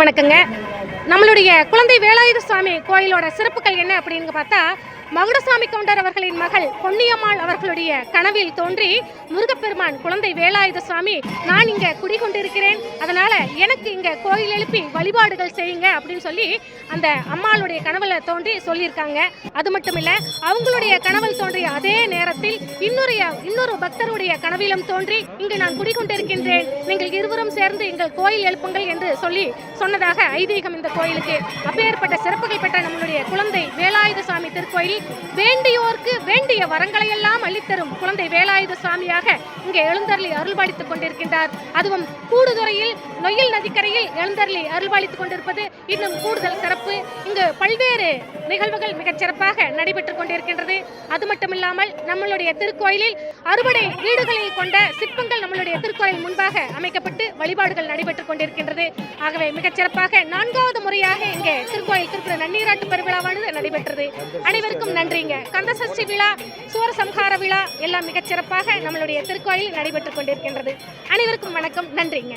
வணக்கங்க. நம்மளுடைய குழந்தை வேலாயுத சுவாமி கோயிலோட சிறப்புகள் என்ன அப்படின்னு பார்த்தா மகுடசாமி கவுண்டர் அவர்களின் மகள் பொன்னியம்மாள் அவர்களுடைய கனவில் தோன்றி முருகப்பெருமான் குழந்தை வேலாயுத சுவாமி நான் இங்க குடிகொண்டிருக்கிறேன். அதனால எனக்கு இங்க கோயில் எழுப்பி வழிபாடுகள் செய்யுங்க அப்படின்னு சொல்லி அந்த அம்மாளுடைய கனவுல தோன்றி சொல்லியிருக்காங்க. அது மட்டும் இல்ல அவங்களுடைய கனவில் தோன்றிய அதே நேரத்தில் இன்னொரு இன்னொரு பக்தருடைய கனவிலும் தோன்றி இங்கு நான் குடிகொண்டிருக்கின்றேன். நீங்கள் இருவரும் சேர்ந்து எங்கள் கோயில் எழுப்புங்கள் என்று சொல்லி சொன்னதாக ஐதீகம் இந்த கோயிலுக்கு. அப்பேற்பட்ட சிறப்புகள் பெற்ற நம்மளுடைய குழந்தை வேலாயுத சுவாமி திருக்கோயில் வேண்டியோர்க்கு வேண்டிய வரங்களை எல்லாம் அளித்தரும் குழந்தை வேலாயுத சுவாமியாக இங்கே எழுந்தருளி அருள்பாலித்துக் கொண்டிருக்கின்றார். அதுவும் கூடுதுறையில் நொயில் நதிக்கரையில் எழுந்தருளி அருள்பாலித்துக் கொண்டிருப்பது இன்னும் கூடுதல் சிறப்பு. இங்கு பல்வேறு நிகழ்வுகள் மிகச் சிறப்பாக நடைபெற்றுக் கொண்டிருக்கின்றது. அது மட்டுமில்லாமல் நம்மளுடைய திருக்கோயிலில் அறுபடை வீடுகளை கொண்ட சிற்பங்கள் நம்மளுடைய திருக்கோயில் முன்பாக அமைக்கப்பட்டு வழிபாடுகள் நடைபெற்றுக் கொண்டிருக்கின்றது. ஆகவே மிகச் சிறப்பாக நான்காவது முறையாக இங்கே திருக்கோயில் திருப்புற நன்னீராட்டு பெருவிழாவானது நடைபெற்றது. அனைவருக்கும் நன்றிங்க. கந்தசஷ்டி விழா சூரசம்ஹார விழா எல்லாம் மிகச் சிறப்பாக நம்மளுடைய திருக்கோயில் நடைபெற்றுக் கொண்டிருக்கின்றது. அனைவருக்கும் வணக்கம். நன்றிங்க.